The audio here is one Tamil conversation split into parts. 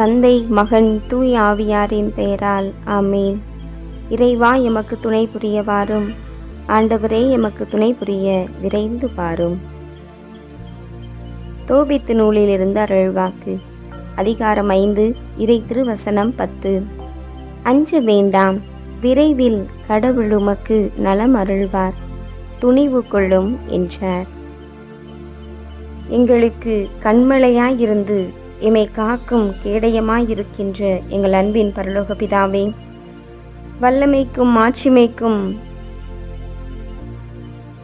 தந்தை மகன் தூய் ஆவியாரின் பெயரால் ஆமீன். இறைவா எமக்கு துணை புரிய வாரும் ஆண்டவரே எமக்கு துணை புரிய விரைந்து பாரும். தோபித்து நூலிலிருந்து அருள்வாக்கு. அதிகாரம் ஐந்து இறை திருவசனம் பத்து. அஞ்ச வேண்டாம் விரைவில் கடவுள் உமக்கு நலம் அருள்வார். துணிவு கொள்ளும் என்றார். எங்களுக்கு கண்மலையாயிருந்து இமை காக்கும் கேடயமாயிருக்கின்ற எங்கள் அன்பின் பரலோக பிதாவே வல்லமைக்கும் மாட்சிமைக்கும்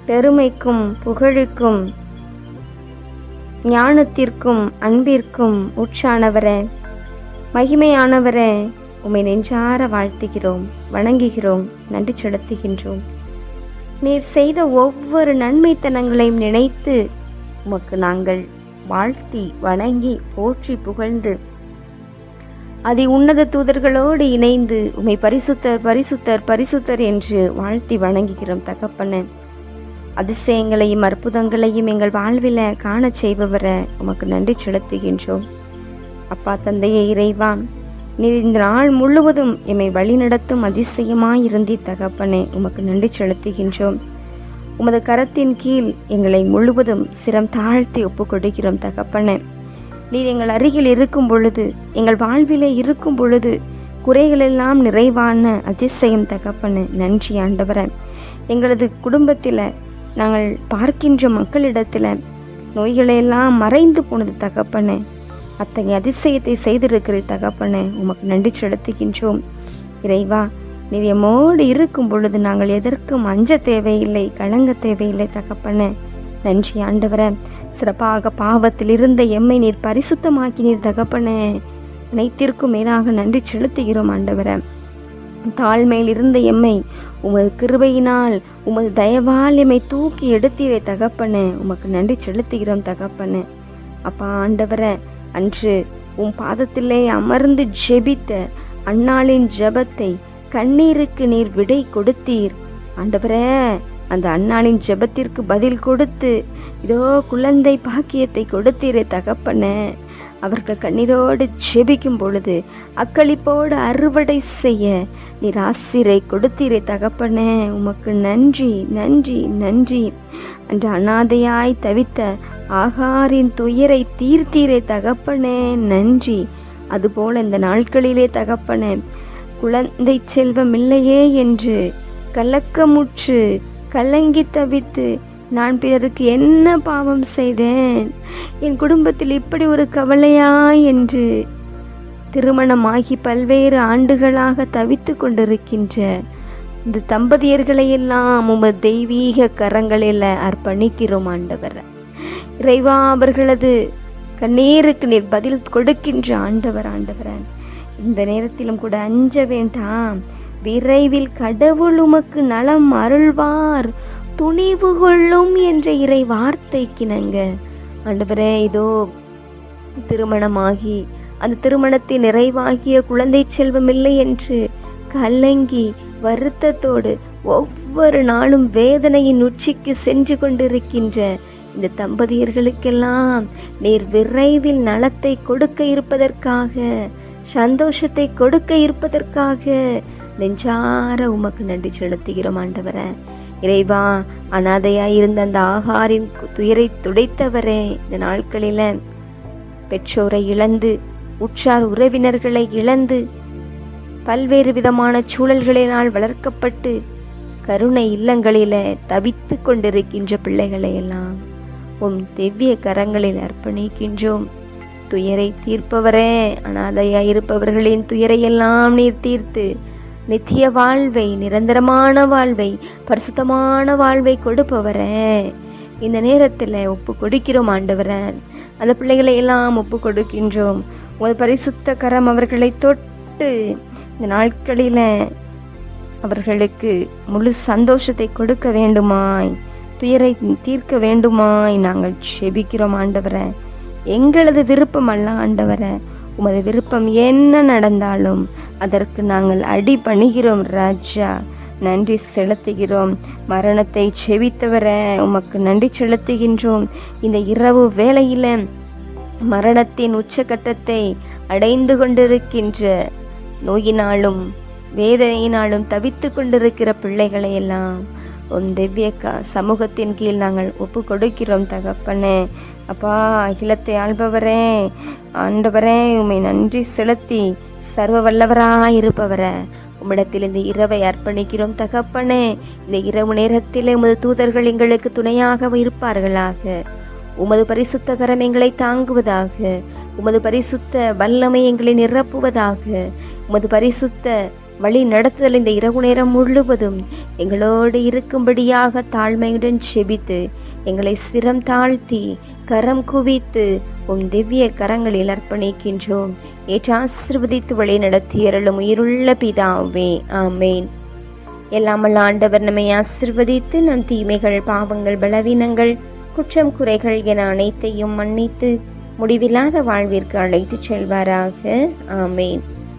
பெருமைக்கும் புகழுக்கும் ஞானத்திற்கும் அன்பிற்கும் உற்சானவர மகிமையானவரே உமை நெஞ்சார வாழ்த்துகிறோம் வணங்குகிறோம் நன்றி செலுத்துகின்றோம். நீர் செய்த ஒவ்வொரு நன்மைத்தனங்களையும் நினைத்து உமக்கு நாங்கள் வாழ்த்தி வணங்கி போற்றி புகழ்ந்து. அதி உன்னத தூதர்களோடு இணைந்து உம்மை பரிசுத்தர் பரிசுத்தர் பரிசுத்தர் என்று வாழ்த்தி வணங்குகிறோம் தகப்பன. அதிசயங்களையும் அற்புதங்களையும் எங்கள் வாழ்வில் காண செய்பவரை உமக்கு நன்றி செலுத்துகின்றோம். அப்பா தந்தையை இறைவா நீர் இந்த நாள் முழுவதும் எம்மை வழிநடத்தும் அதிசயமாயிருந்தி தகப்பனே. உமக்கு நன்றி செலுத்துகின்றோம். உமது கரத்தின் கீழ் எங்களை முழுவதும் சிரம் தாழ்த்தி ஒப்புக்கொடுக்கிறோம் தகப்பனே. நீர் எங்கள் அருகில் இருக்கும் பொழுது எங்கள் வாழ்விலே இருக்கும் பொழுது குறைகளெல்லாம் நிறைவான அதிசயம் தகப்பனு. நன்றி ஆண்டவரே. எங்களது குடும்பத்தில் நாங்கள் பார்க்கின்ற மக்களிடத்தில் நோய்களெல்லாம் மறைந்து போனது தகப்பனு. அத்தகைய அதிசயத்தை செய்திருக்கிற தகப்பனே. உமக்கு நன்றி செலுத்துகின்றோம். இறைவா நீர் எம்மோடு இருக்கும் பொழுது நாங்கள் எதற்கும் அஞ்ச தேவையில்லை கலங்க தேவையில்லை தகப்பன. நன்றி ஆண்டவரே. சிறப்பாக பாவத்தில் இருந்த எம்மை நீர் பரிசுத்தமாக்கினீர் தகப்பனே. அனைத்திற்கும் மேலாக நன்றி செலுத்துகிறோம் ஆண்டவர. தாழ்மையில் இருந்த எம்மை உமது கிருபையினால் உமது தயவால் எம்மை தூக்கி எடுத்தீரே தகப்பனே. உமக்கு நன்றி செலுத்துகிறோம் தகப்பன. அப்பா ஆண்டவர அன்று உன் பாதத்திலே அமர்ந்து ஜெபித்த அன்னாளின் ஜெபத்தை கண்ணீருக்கு நீர் விடை கொடுத்தீர். ஆண்டவரே அந்த அண்ணாளின் ஜெபத்திற்கு பதில் கொடுத்து இதோ குழந்தை பாக்கியத்தை கொடுத்தீரே தகப்பன. அவர்கள் கண்ணீரோடு ஜெபிக்கும் பொழுது அக்களிப்போடு அறுவடை செய்ய நீர் ஆசிரை கொடுத்தீரே தகப்பனே. உமக்கு நன்றி நன்றி நன்றி. அன்று அனாதையாய் தவித்த ஆகாரின் துயரை தீர்த்தீரே தகப்பனே. நன்றி. அதுபோல இந்த நாட்களிலே தகப்பனே குழந்தை செல்வம் இல்லையே என்று கலக்கமுற்று கலங்கி தவித்து நான் பிறருக்கு என்ன பாவம் செய்தேன்? என் குடும்பத்தில் இப்படி ஒரு கவலையா? என்று திருமணமாகி பல்வேறு ஆண்டுகளாக தவித்து கொண்டிருக்கின்ற இந்த தம்பதியர்களையெல்லாம் உமது தெய்வீக கரங்களில் அர்ப்பணிக்கிறோம் ஆண்டவர். இறைவா அவர்களது கண்ணீருக்கு நீர் பதில் கொடுக்கின்ற ஆண்டவர் ஆண்டவரன் இந்த நேரத்திலும் கூட அஞ்ச வேண்டாம். விரைவில் கடவுள் உமக்கு நலம் அருள்வார். துணிவு கொள்ளும் என்ற இறை வார்த்தைக்கினங்க ஆண்டவரே இதோ திருமணமாகி அந்த திருமணத்தை நிறைவாகிய குழந்தை செல்வம் இல்லை என்று கலங்கி வருத்தத்தோடு ஒவ்வொரு நாளும் வேதனையின் உச்சிக்கு சென்று கொண்டிருக்கின்ற இந்த தம்பதியர்களுக்கெல்லாம் நீர் விரைவில் நலத்தை கொடுக்க இருப்பதற்காக சந்தோஷத்தை கொடுக்க இருப்பதற்காக நெஞ்சார உமக்கு நன்றி செலுத்துகிறோம் ஆண்டவரே. இறைவா அனாதையாக இருந்த அந்த ஆகாரின் துயரை துடைத்தவரே இந்த நாட்களில் பெற்றோரை இழந்து உற்றார் உறவினர்களை இழந்து பல்வேறு விதமான சூழல்களினால் வளர்க்கப்பட்டு கருணை இல்லங்களில் தவித்து கொண்டிருக்கின்ற பிள்ளைகளை எல்லாம் உம் திவ்ய கரங்களில் அர்ப்பணிக்கின்றோம். துயரை தீர்ப்பவரே. அனாதையாய் இருப்பவர்களின் துயரையெல்லாம் நீர் தீர்த்து நித்திய வாழ்வை நிரந்தரமான வாழ்வை பரிசுத்தமான வாழ்வை கொடுப்பவரே. இந்த நேரத்தில் ஒப்பு கொடுக்கிறோம் ஆண்டவரன் அந்த பிள்ளைகளை எல்லாம் ஒப்பு கொடுக்கின்றோம். ஒரு பரிசுத்த கரம் அவர்களை தொட்டு இந்த நாட்களில் அவர்களுக்கு முழு சந்தோஷத்தை கொடுக்க வேண்டுமாய் துயரை தீர்க்க வேண்டுமாய் நாங்கள் செபிக்கிறோம் ஆண்டவரை. எங்களது விருப்பம் அல்ல ஆண்டவரை. உமது விருப்பம் என்ன நடந்தாலும் அதற்கு நாங்கள் அடி பணிகிறோம் ராஜா. நன்றி செலுத்துகிறோம். மரணத்தை செவித்தவர உமக்கு நன்றி செலுத்துகின்றோம். இந்த இரவு வேளையில் மரணத்தின் உச்சகட்டத்தை அடைந்து கொண்டிருக்கின்ற நோயினாலும் வேதனையினாலும் தவித்து கொண்டிருக்கிற பிள்ளைகளை எல்லாம் உன் திவ்ய க சமூகத்தின் கீழ் நாங்கள் ஒப்பு கொடுக்கிறோம் தகப்பனே. அப்பா அகிலத்தை ஆள்பவரே ஆண்டவரே உம்மை நன்றி செலுத்தி சர்வ வல்லவராய் இருப்பவரே உம்மிடத்தில் இந்த இரவை அர்ப்பணிக்கிறோம் தகப்பனே. இந்த இரவு நேரத்திலே உமது தூதர்கள் எங்களுக்கு துணையாக இருப்பார்களாக. உமது பரிசுத்த கரம் எங்களை தாங்குவதாக. உமது பரிசுத்த வல்லமை எங்களை நிரப்புவதாக. உமது பரிசுத்த வழி நடத்துதல் இந்த இரவு நேரம் முழுவதும் எங்களோடு இருக்கும்படியாக தாழ்மையுடன் செபித்து எங்களை சிரம் தாழ்த்தி கரம் குவித்து உம் திவ்ய கரங்களில் அர்ப்பணிக்கின்றோம். ஏற்று ஆசிர்வதித்து வழி நடத்தி அருளும் உயிருள்ள பிதாவே ஆமேன். எல்லாமல் ஆண்டவர் நம்மை ஆசிர்வதித்து நம் தீமைகள் பாவங்கள் பலவீனங்கள் குற்றம் குறைகள் என அனைத்தையும் மன்னித்து முடிவில்லாத வாழ்விற்கு அழைத்துச் செல்வாராக ஆமேன்.